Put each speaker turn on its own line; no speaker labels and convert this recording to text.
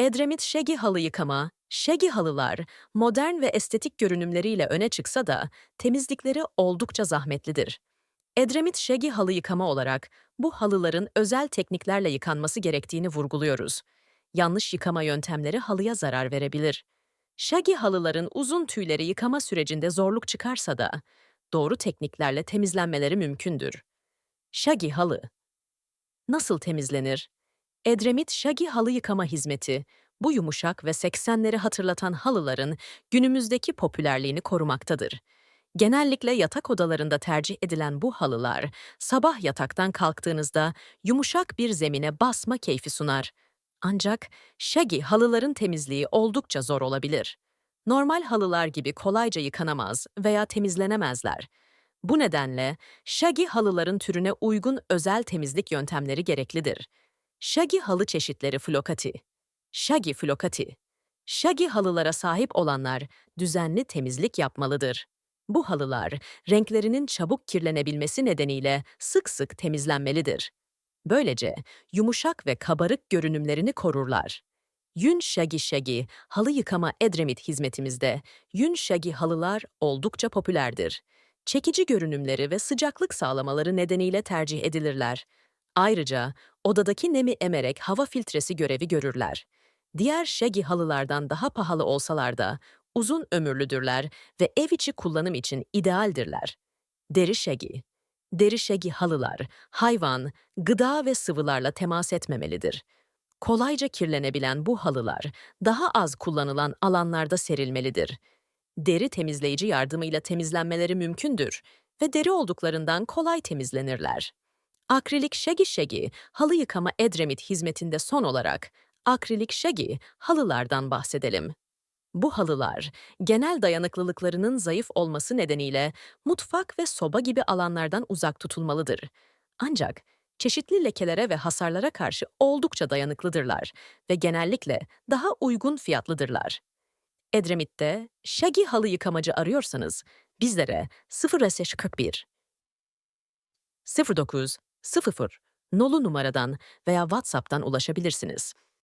Edremit Şegi halı yıkama, Şegi halılar modern ve estetik görünümleriyle öne çıksa da temizlikleri oldukça zahmetlidir. Edremit Şegi halı yıkama olarak bu halıların özel tekniklerle yıkanması gerektiğini vurguluyoruz. Yanlış yıkama yöntemleri halıya zarar verebilir. Şagi halıların uzun tüyleri yıkama sürecinde zorluk çıkarsa da doğru tekniklerle temizlenmeleri mümkündür. Şagi halı Nasıl temizlenir? Edremit Şagi halı yıkama hizmeti, bu yumuşak ve 80'leri hatırlatan halıların günümüzdeki popülerliğini korumaktadır. Genellikle yatak odalarında tercih edilen bu halılar, sabah yataktan kalktığınızda yumuşak bir zemine basma keyfi sunar. Ancak Shaggy halıların temizliği oldukça zor olabilir. Normal halılar gibi kolayca yıkanamaz veya temizlenemezler. Bu nedenle Shaggy halıların türüne uygun özel temizlik yöntemleri gereklidir. Shaggy halı çeşitleri flokati. Shaggy flokati. Shaggy halılara sahip olanlar düzenli temizlik yapmalıdır. Bu halılar renklerinin çabuk kirlenebilmesi nedeniyle sık sık temizlenmelidir. Böylece yumuşak ve kabarık görünümlerini korurlar. Yün Shaggy Shaggy halı yıkama Edremit hizmetimizde Yün Shaggy halılar oldukça popülerdir. Çekici görünümleri ve sıcaklık sağlamaları nedeniyle tercih edilirler. Ayrıca odadaki nemi emerek hava filtresi görevi görürler. Diğer Shaggy halılardan daha pahalı olsalar da uzun ömürlüdürler ve ev içi kullanım için idealdirler. Deri Shaggy Deri Shaggy halılar, hayvan, gıda ve sıvılarla temas etmemelidir. Kolayca kirlenebilen bu halılar daha az kullanılan alanlarda serilmelidir. Deri temizleyici yardımıyla temizlenmeleri mümkündür ve deri olduklarından kolay temizlenirler. Akrilik Shaggy Shaggy halı yıkama Edremit hizmetinde son olarak akrilik Shaggy halılardan bahsedelim. Bu halılar, genel dayanıklılıklarının zayıf olması nedeniyle mutfak ve soba gibi alanlardan uzak tutulmalıdır. Ancak çeşitli lekelere ve hasarlara karşı oldukça dayanıklıdırlar ve genellikle daha uygun fiyatlıdırlar. Edremit'te Shaggy halı yıkamacı arıyorsanız bizlere 041 09 00 nolu numaradan veya WhatsApp'tan ulaşabilirsiniz.